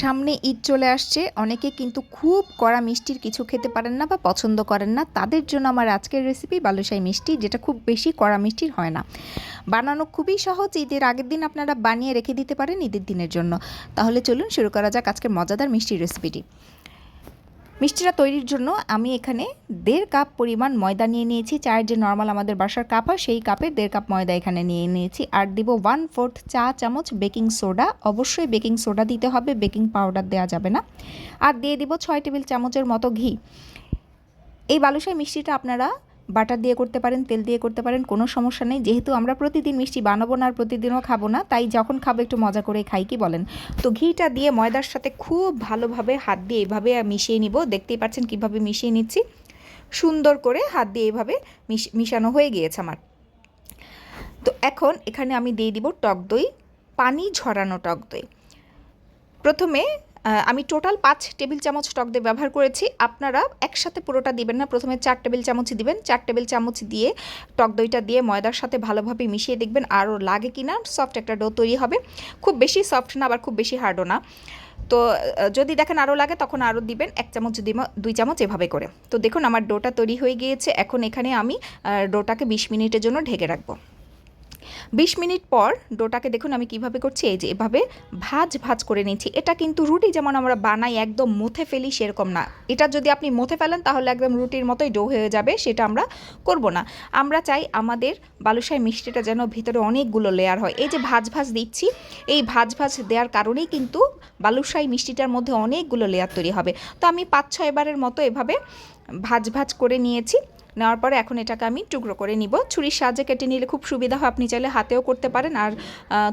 সামনে ঈদ চলে আসছে। অনেকে কিন্তু খুব কড়া মিষ্টির কিছু খেতে পারেন না বা পছন্দ করেন না। তাদের জন্য আমার আজকের রেসিপি বালুশাই মিষ্টি, যেটা খুব বেশি কড়া মিষ্টির হয় না। বানানো খুবই সহজ। ঈদের আগের দিন আপনারা বানিয়ে রেখে দিতে পারেন ঈদের দিনের জন্য। তাহলে চলুন শুরু করা যাক আজকের মজাদার মিষ্টির রেসিপিটি মিষ্টিটা তৈরির জন্য আমি এখানে দেড় কাপ পরিমাণ ময়দা নিয়ে নিয়েছি। চায়ের যে নর্মাল আমাদের বাসার কাপ হয়, সেই কাপে দেড় কাপ ময়দা এখানে নিয়ে নিয়েছি। আর দিব ওয়ান ফোর্থ চা চামচ বেকিং সোডা অবশ্যই বেকিং সোডা দিতে হবে বেকিং পাউডার দেওয়া যাবে না। আর দিয়ে দিব ছয় টেবিল চামচের মতো ঘি। এই বালুশাই মিষ্টিটা আপনারা বাটার দিয়ে করতে পারেন, তেল দিয়ে করতে পারেন, কোনো সমস্যা নেই। যেহেতু আমরা প্রতিদিন মিষ্টি বানাবো না আর প্রতিদিনও খাব না, তাই যখন খাব একটু মজা করে খাই, কি বলেন? তো ঘিটা দিয়ে ময়দার সাথে খুব ভালোভাবে হাত দিয়ে এভাবে মিশিয়ে নিব। দেখতেই পাচ্ছেন কীভাবে মিশিয়ে নিচ্ছি। সুন্দর করে হাত দিয়ে এভাবে মিশানো হয়ে গিয়েছে আমার। তো এখন এখানে আমি দিয়ে দিব টক দই, পানি ঝরানো টক দই। প্রথমে আমি টোটাল পাঁচ টেবিল চামচ টক দই ব্যবহার করেছি। আপনারা একসাথে পুরোটা দিবেন না। প্রথমে চার টেবিল চামচ দিবেন। চার টেবিল চামচ দিয়ে টক দইটা দিয়ে ময়দার সাথে ভালোভাবে মিশিয়ে দেখবেন আরও লাগে কি না। সফট একটা ডো তৈরি হবে। খুব বেশি সফট না, আবার খুব বেশি হার্ডও না। তো যদি দেখেন আরও লাগে, তখন আরও দিবেন। এক চামচ দুই চামচ এভাবে করে। তো দেখুন, আমার ডোটা তৈরি হয়ে গিয়েছে। এখন এখানে আমি ডোটাকে বিশ মিনিটের জন্য ঢেকে রাখব। বিশ মিনিট পর ডোটাকে দেখুন আমি কীভাবে করছি, এই যে এভাবে ভাজ ভাজ করে নিচ্ছি। এটা কিন্তু রুটি যেমন আমরা বানাই একদম মুথে ফেলি সেরকম না। এটা যদি আপনি মুথে ফেলেন তাহলে একদম রুটির মতোই ডো হয়ে যাবে, সেটা আমরা করব না। আমরা চাই আমাদের বালুশাই মিষ্টিটা যেন ভিতরে অনেকগুলো লেয়ার হয়। এই যে ভাজ ভাজ দিচ্ছি, এই ভাজ ভাজ দেওয়ার কারণেই কিন্তু বালুশাই মিষ্টিটার মধ্যে অনেকগুলো লেয়ার তৈরি হবে। তো আমি পাঁচ ছয় বারের মতো এভাবে ভাজ ভাজ করে নিয়েছি। নেওয়ার পরে এখন এটাকে আমি টুকরো করে নিব। ছুরির সাহায্যে কেটে নিলে খুব সুবিধা হয়। আপনি চাইলে হাতেও করতে পারেন। আর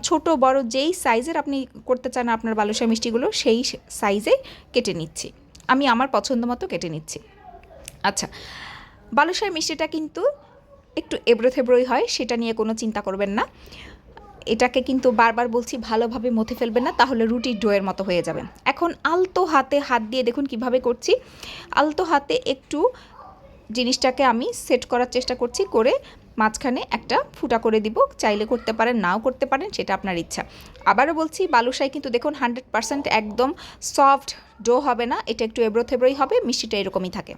ছোট, বড় যেই সাইজের আপনি করতে চান আপনার বালুশা মিষ্টিগুলো, সেই সাইজে কেটে নিচ্ছি। আমি আমার পছন্দ মতো কেটে নিচ্ছি। আচ্ছা বালুশাই মিষ্টিটা কিন্তু একটু এবড়ো থেবড়োই হয়, সেটা নিয়ে কোনো চিন্তা করবেন না। এটাকে কিন্তু বারবার বলছি, ভালোভাবে মথে ফেলবেন না, তাহলে রুটির ডোয়ের মতো হয়ে যাবে। এখন আলতো হাতে হাত দিয়ে দেখুন কীভাবে করছি। আলতো হাতে একটু জিনিসটাকে আমি সেট করার চেষ্টা করছি করে মাঝখানে একটা ফুটা করে দিব। চাইলে করতে পারেন, নাও করতে পারেন, সেটা আপনার ইচ্ছা। আবারও বলছি বালুশাই কিন্তু দেখুন হান্ড্রেড পারসেন্ট একদম সফট ডো হবে না, এটা একটু এবড়ো থেবড়োই হবে, মিষ্টিটা এরকমই থাকে।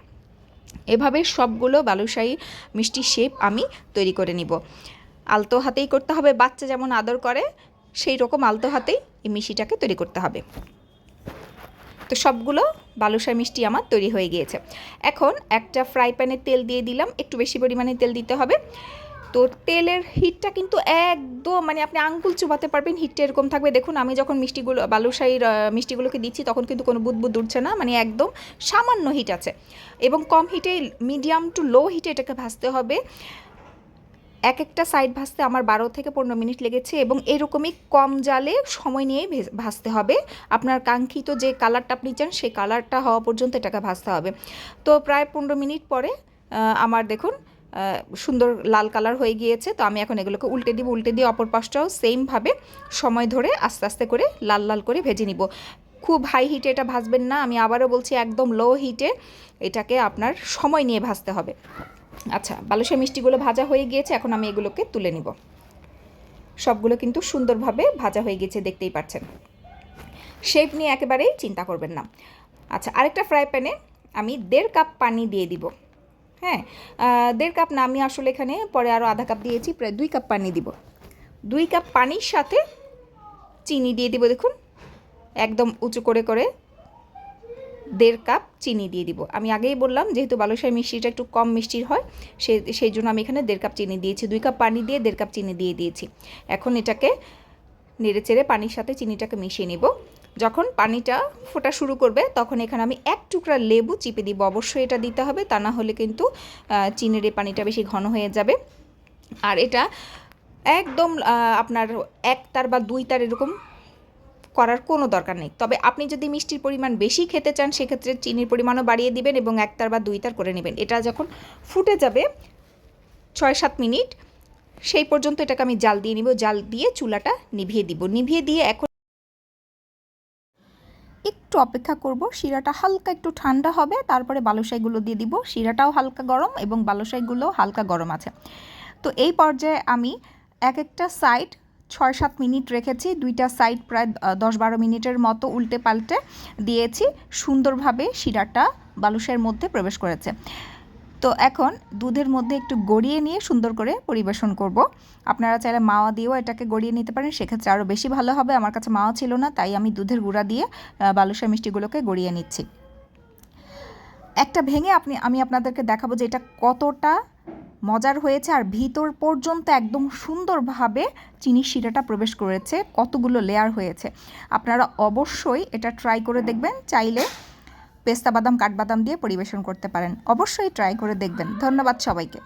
এভাবে সবগুলো বালুশাহী মিষ্টি শেপ আমি তৈরি করে নিব। আলতো হাতেই করতে হবে, বাচ্চা যেমন আদর করে, সেই রকম আলতো হাতেই এই মিষ্টিটাকে তৈরি করতে হবে। তো সবগুলো বালুশা মিষ্টি আমার তৈরি হয়ে গিয়েছে। এখন একটা ফ্রাই প্যানে তেল দিয়ে দিলাম, একটু বেশি পরিমাণে তেল দিতে হবে। তো তেলের হিটটা কিন্তু একদম মানে আপনি আঙ্গুল চুবাতে পারবেন, হিটটা এরকম থাকবে। দেখুন, আমি যখন মিষ্টিগুলো, বালুশাহীর মিষ্টিগুলোকে দিচ্ছি, তখন কিন্তু কোনো বুদবুদ উঠছে না মানে একদম সামান্য হিট আছে। এবং কম হিটে, মিডিয়াম টু লো হিটে এটাকে ভাজতে হবে। এক একটা সাইড ভাজতে আমার বারো থেকে পনেরো মিনিট লেগেছে এবং এরকমই কম জালে সময় নিয়ে ভাজতে হবে। আপনার কাঙ্ক্ষিত যে কালারটা আপনি চান, সেই কালারটা হওয়া পর্যন্ত এটাকে ভাজতে হবে। তো প্রায় পনেরো মিনিট পরে আমার দেখুন সুন্দর লাল কালার হয়ে গিয়েছে। তো আমি এখন এগুলোকে উল্টে দিব, উল্টে দিয়ে অপর পাশটাও সেমভাবে সময় ধরে আস্তে আস্তে করে লাল লাল করে ভেজে নিব। খুব হাই হিটে এটা ভাজবেন না। আমি আবারও বলছি, একদম লো হিটে এটাকে আপনার সময় নিয়ে ভাজতে হবে। আচ্ছা বালুশা মিষ্টিগুলো ভাজা হয়ে গিয়েছে, এখন আমি এগুলোকে তুলে নিব। সবগুলো কিন্তু সুন্দরভাবে ভাজা হয়ে গেছে দেখতেই পাচ্ছেন। শেপ নিয়ে একেবারেই চিন্তা করবেন না। আচ্ছা আরেকটা ফ্রাই প্যানে আমি দেড় কাপ পানি দিয়ে দিব। হ্যাঁ দেড় কাপ না, আমি আসলে এখানে পরে আরও আধা কাপ দিয়েছি, প্রায় দুই কাপ পানি দিব। দুই কাপ পানির সাথে চিনি দিয়ে দিব, দেখুন। একদম উঁচু করে করে দেড় কাপ চিনি দিয়ে দিব। আমি আগেই বললাম, যেহেতু বালুশাহী মিষ্টিটা একটু কম মিষ্টির হয়, সে সেই জন্য আমি এখানে দেড় কাপ চিনি দিয়েছি, দুই কাপ পানি দিয়ে দেড় কাপ চিনি দিয়ে দিয়েছি। এখন এটাকে নেড়ে চেড়ে পানির সাথে চিনিটাকে মিশিয়ে নেব। যখন পানিটা ফোটা শুরু করবে, তখন এখানে আমি এক টুকরা লেবু চিপে দিব। অবশ্যই এটা দিতে হবে, তা না হলে কিন্তু চিনির এই পানিটা বেশি ঘন হয়ে যাবে। আর এটা একদম আপনার এক তার বা দুই তার এরকম করার কোনো দরকার নেই। তবে আপনি যদি মিষ্টির পরিমাণ বেশি খেতে চান, সেক্ষেত্রে চিনির পরিমাণও বাড়িয়ে দিবেন এবং একতার বা দুইতার করে নেবেন। এটা যখন ফুটে যাবে ছয় সাত মিনিট, সেই পর্যন্ত এটাকে আমি জাল দিয়ে নিব। জাল দিয়ে চুলাটা নিভিয়ে দিব। নিভিয়ে দিয়ে এখন একটু অপেক্ষা করব। শিরাটা হালকা একটু ঠান্ডা হবে। তারপরে বালুশাইগুলো দিয়ে দিব। শিরাটাও হালকা গরম এবং বালুশাইগুলোও হালকা গরম আছে। তো এই পর্যায়ে আমি এক একটা সাইড ছয় সাত মিনিট রেখেছি দুইটা সাইড প্রায় দশ বারো মিনিটের মতো উল্টে পাল্টে দিয়েছি সুন্দরভাবে শিরাটা বালুশাইয়ের মধ্যে প্রবেশ করেছে। তো এখন দুধের মধ্যে একটু গড়িয়ে নিয়ে সুন্দর করে পরিবেশন করব। আপনারা চাইলে মাওয়া দিয়েও এটাকে গড়িয়ে নিতে পারেন সেক্ষেত্রে আরও বেশি ভালো হবে। আমার কাছে মাওয়া ছিল না তাই আমি দুধের গুঁড়া দিয়ে আহ, মিষ্টিগুলোকে গড়িয়ে নিচ্ছি। একটা ভেঙে আপনি আমি আপনাদেরকে দেখাবো যে এটা কতটা মজার হয়েছে আর ভিতর পর্যন্ত একদম সুন্দরভাবে চিনির শিরাটা প্রবেশ করেছে, কতগুলো লেয়ার হয়েছে। আপনারা অবশ্যই এটা ট্রাই করে দেখবেন, চাইলে পেস্তা বাদাম, কাঠবাদাম দিয়ে পরিবেশন করতে পারেন। অবশ্যই ট্রাই করে দেখবেন। ধন্যবাদ সবাইকে।